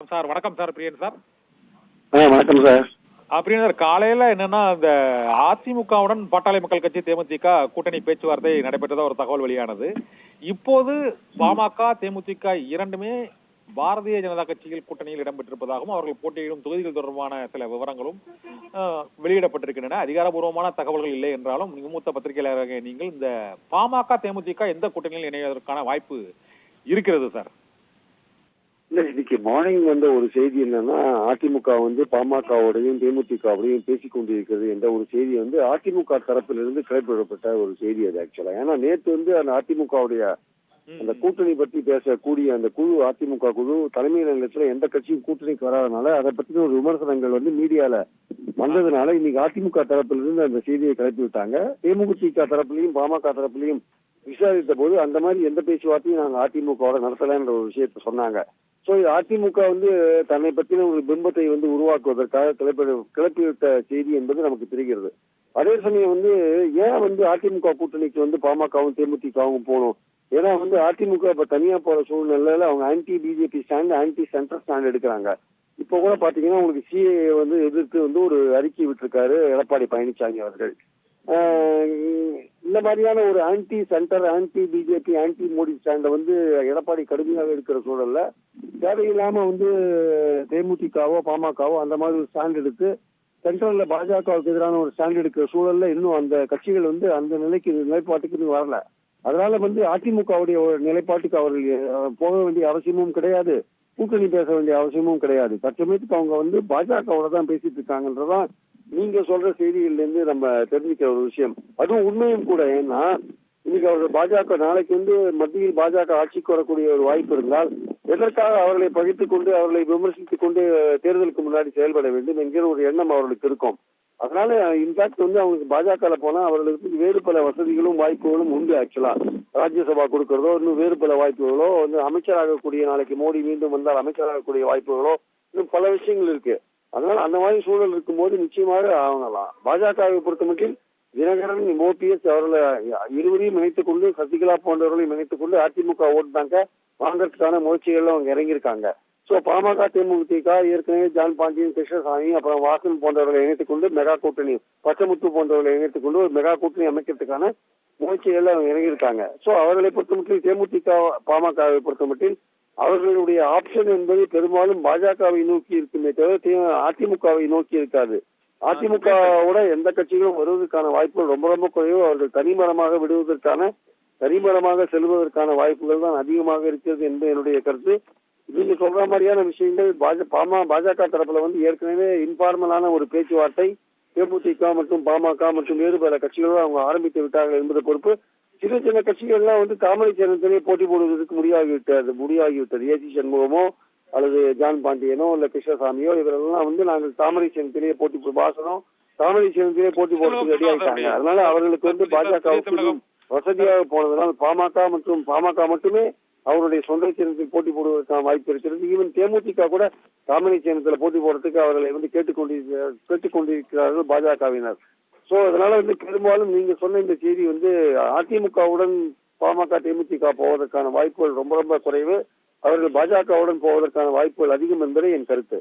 Sir வணக்கம் sir Priyan sir. வணக்கம் sir. Priyan sir காலையில என்னன்னா இந்த அதிமுகவுடன் பாட்டாளி மக்கள் கட்சி தேமுதிக கூட்டணி பேச்சுவார்த்தை நடைபெற்றதா ஒரு தகவல் வெளியானது. இப்போது பாமக தேமுதிக இரண்டுமே பாரதிய ஜனதா கட்சியில் கூட்டணியில் இடம்பெற்றிருப்பதாகவும் அவர்கள் போட்டியிடும் தொகுதிகள் தொடர்பான சில விவரங்களும் வெளியிடப்பட்டிருக்கின்றன. அதிகாரபூர்வமான தகவல்கள் இல்லை என்றாலும் மூத்த பத்திரிகையாளராக நீங்கள் இந்த பாமக தேமுதிக எந்த கூட்டணியில் இணைவதற்கான வாய்ப்பு இருக்கிறது சார்? இல்ல இன்னைக்கு மார்னிங் வந்த ஒரு செய்தி என்னன்னா அதிமுக வந்து பாமகவோடையும் தேமுதிகவோடையும் பேசிக் கொண்டிருக்கிறது என்ற ஒரு செய்தி வந்து அதிமுக தரப்பிலிருந்து கிளப்பிவிடப்பட்ட ஒரு செய்தி அது ஆக்சுவலா ஏன்னா நேத்து வந்து அந்த அதிமுகவுடைய அந்த கூட்டணி பற்றி பேசக்கூடிய அந்த குழு அதிமுக குழு தலைமை நிலையத்துல எந்த கட்சியும் கூட்டணிக்கு வராதனால அதை பத்தின ஒரு விமர்சனங்கள் வந்து மீடியால வந்ததுனால இன்னைக்கு அதிமுக தரப்பிலிருந்து அந்த செய்தியை கிளப்பி விட்டாங்க. தேமுதிக தரப்புலையும் பாமக தரப்புலையும் விசாரித்த போது அந்த மாதிரி எந்த பேச்சுவார்த்தையும் நாங்க அதிமுகவோட நடத்தலைன்ற ஒரு விஷயத்த சொன்னாங்க. சோ இது அதிமுக வந்து தன்னை பற்றின ஒரு பிம்பத்தை வந்து உருவாக்குவதற்காக கிளப்பி கிளப்பிவிட்ட செய்தி என்பது நமக்கு தெரிகிறது. அதே சமயம் வந்து ஏன் வந்து அதிமுக கூட்டணிக்கு வந்து பாமகவும் தேமுதிகவும் போகணும் ஏன்னா வந்து அதிமுக இப்ப தனியா போற சூழ்நிலையில அவங்க anti BJP stand anti central stand எடுக்கிறாங்க. இப்போ கூட பாத்தீங்கன்னா உங்களுக்கு சிஏ வந்து எதிர்த்து வந்து ஒரு அறிக்கை விட்டுருக்காரு எடப்பாடி பழனிசாமி அவர்கள். இந்த மாதிரியான ஒரு anti centre anti BJP anti Modi ஸ்டாண்டை வந்து எடப்பாடி கடுமையாக எடுக்கிற சூழல்ல தேவையில்லாம வந்து தேமுதிகவோ பாமகவோ அந்த மாதிரி ஒரு ஸ்டாண்ட் எடுத்து சென்ட்ரல்ல பாஜகவுக்கு எதிரான ஒரு ஸ்டாண்ட் எடுக்கிற சூழல்ல இன்னும் அந்த கட்சிகள் வந்து அந்த நிலைக்கு நிலைப்பாட்டுக்கு இன்னும் வரல. அதனால வந்து அதிமுகவுடைய ஒரு நிலைப்பாட்டுக்கு அவர்கள் போக வேண்டிய அவசியமும் கிடையாது. கூட்டணி பேச வேண்டிய அவசியமும் கிடையாது. தற்சமயத்துக்கு அவங்க வந்து பாஜகவோட தான் பேசிட்டு இருக்காங்கன்றதான் நீங்க சொல்ற செய்திகள்ல இருந்து நம்ம தெரிஞ்சுக்கிற ஒரு விஷயம். அதுவும் உண்மையும் கூட. ஏன்னா இன்னைக்கு அவர்கள் பாஜக நாளைக்கு வந்து மத்தியில் பாஜக ஆட்சிக்கு வரக்கூடிய ஒரு வாய்ப்பு இருந்தால் எதற்காக அவர்களை பகித்துக் கொண்டு அவர்களை விமர்சித்துக் கொண்டு தேர்தலுக்கு முன்னாடி செயல்பட வேண்டும் என்கிற ஒரு எண்ணம் அவர்களுக்கு இருக்கும். அதனால இன்ஃபேக்ட் வந்து அவங்களுக்கு பாஜக போனா அவர்களுக்கு வேறு பல வசதிகளும் வாய்ப்புகளும் உண்டு ஆக்சுவலா ராஜ்யசபா கொடுக்கறதோ இன்னும் வேறு பல வாய்ப்புகளோ வந்து அமைச்சராகக்கூடிய நாளைக்கு மோடி மீண்டும் வந்தால் அமைச்சராகக்கூடிய வாய்ப்புகளோ இன்னும் பல விஷயங்கள் இருக்கு. அதனால அந்த மாதிரி சூழல் இருக்கும்போது நிச்சயமாக ஆகலாம். பாஜகவை பொறுத்த மட்டும் தினகரன் ஓபிஎஸ் அவர்களை இருவரையும் இணைத்துக் கொண்டு சசிகலா போன்றவர்களையும் இணைத்துக் கொண்டு அதிமுக ஓட் பேங்க வாங்கறதுக்கான முயற்சிகள்ல அவங்க இறங்கியிருக்காங்க. சோ பாமக தேமுதிக ஏற்கனவே ஜான் பாண்டியன் கிருஷ்ணசாமி அப்புறம் வாசன் போன்றவர்களை இணைத்துக் கொண்டு மெகா கூட்டணி பச்சமுத்து போன்றவர்களை இணைத்துக் கொண்டு ஒரு மெகா கூட்டணி அமைக்கிறதுக்கான முயற்சிகள் அவங்க இறங்கியிருக்காங்க. சோ அவர்களை பொறுத்த மட்டும் தேமுதிக பாமகவை பொறுத்த மட்டும் அவர்களுடைய ஆப்ஷன் என்பது பெரும்பாலும் பாஜகவை நோக்கி இருக்குமே தவிர அதிமுகவை நோக்கி இருக்காது. அதிமுகவோட எந்த கட்சிகளும் வருவதற்கான வாய்ப்புகள் ரொம்ப ரொம்ப குறைவு. அவர்கள் தனிமரமாக விடுவதற்கான தனிமரமாக செல்வதற்கான வாய்ப்புகள் தான் அதிகமாக இருக்கிறது என்பது என்னுடைய கருத்து. நீங்க சொல்ற மாதிரியான விஷயங்கள் பாஜ பாமா பாஜக தரப்புல வந்து ஏற்கனவே இன்ஃபார்மலான ஒரு பேச்சுவார்த்தை தேமுதிக மற்றும் பாமக மற்றும் வேறு பல கட்சிகளோடு அவங்க ஆரம்பித்து விட்டார்கள் என்பது பொறுப்பு. சின்ன சின்ன கட்சிகள்லாம் வந்து தாமரை சின்னத்திலே போட்டி போடுவதற்கு முடியாகிவிட்டது முடியாகிவிட்டது. ஏசி சண்முகமோ அல்லது ஜான் பாண்டியனோ இல்ல கிருஷ்ணசாமியோ இவரெல்லாம் வந்து நாங்கள் தாமரை சின்னத்திலேயே போட்டி போ- வாசனோ தாமரை சின்னத்திலே போட்டி போடுறதுக்கு ரெடி ஆயிட்டாங்க. அதனால அவர்களுக்கு வந்து பாஜகவுக்கு வசதியாக போனதனால் பாமக மற்றும் பாமக மட்டுமே அவருடைய சொந்த சின்னத்தில் போட்டி போடுவதற்கான வாய்ப்பு இருக்கிறது. ஈவன் தேமுதிக கூட தாமரை சின்னத்தில் போட்டி போடுறதுக்கு அவர்களை வந்து கேட்டுக்கொண்டிருக்க கேட்டுக்கொண்டிருக்கிறார்கள் பாஜகவினர். சோ அதனால வந்து பெரும்பாலும் நீங்க சொன்ன இந்த செய்தி வந்து அதிமுகவுடன் பாமக தேமுதிக போவதற்கான வாய்ப்புகள் ரொம்ப ரொம்ப குறைவு. அவர்கள் பாஜகவுடன் போவதற்கான வாய்ப்புகள் அதிகம் என்பதே என் கருத்து.